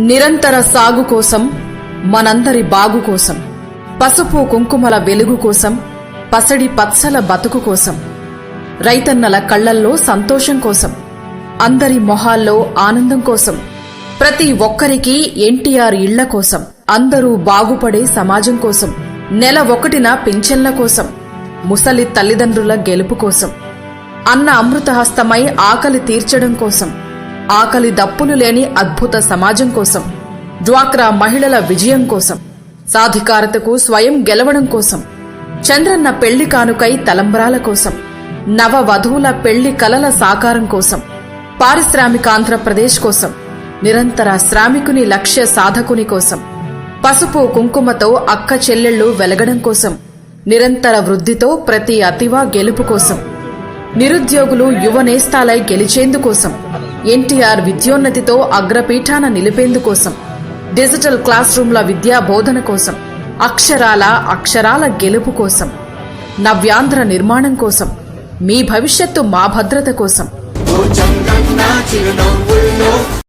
నిరంతర సాగు కోసం మనందరి బాగు కోసం పసుపు కుంకుమల వెలుగు కోసం పసడి పచ్చల బతుకు కోసం రైతన్నల కళ్ళల్లో సంతోషం కోసం అందరి మొహాల్లో ఆనందం కోసం ప్రతి ఒక్కరికి ఎన్టీఆర్ ఇళ్ళ కోసం అందరూ బాగుపడే సమాజం కోసం నెల ఒకటిన పింఛన్ల కోసం ముసలి తల్లిదండ్రుల గెలుపు కోసం అన్న అమృతహస్తమై ఆకలి తీర్చడం కోసం ఆకలి దప్పులు లేని అద్భుత సమాజం కోసం డ్వాక్రా మహిళల విజయం కోసం సాధికారతకు స్వయం గెలవడం కోసం చంద్రన్న పెళ్ళి కానుకై తలంబ్రాల కోసం నవ వధువుల పెళ్ళి కలల సాకారం కోసం పారిశ్రామికాంధ్రప్రదేశ్ కోసం నిరంతర శ్రామికుని లక్ష్య సాధకుని కోసం పసుపు కుంకుమతో అక్క చెల్లెళ్ళు వెలగడం కోసం నిరంతర వృద్ధితో ప్రతి అతివా గెలుపు కోసం నిరుద్యోగులు యువ నేస్తాలై గెలిచేందుకోసం ఎన్టీఆర్ విద్యోన్నతితో అగ్రపీఠాన నిలిపేందుకోసం డిజిటల్ క్లాస్ రూమ్ల విద్యా బోధన కోసం అక్షరాల అక్షరాల గెలుపు కోసం నవ్యాంధ్ర నిర్మాణం కోసం మీ భవిష్యత్తు మా భద్రత కోసం.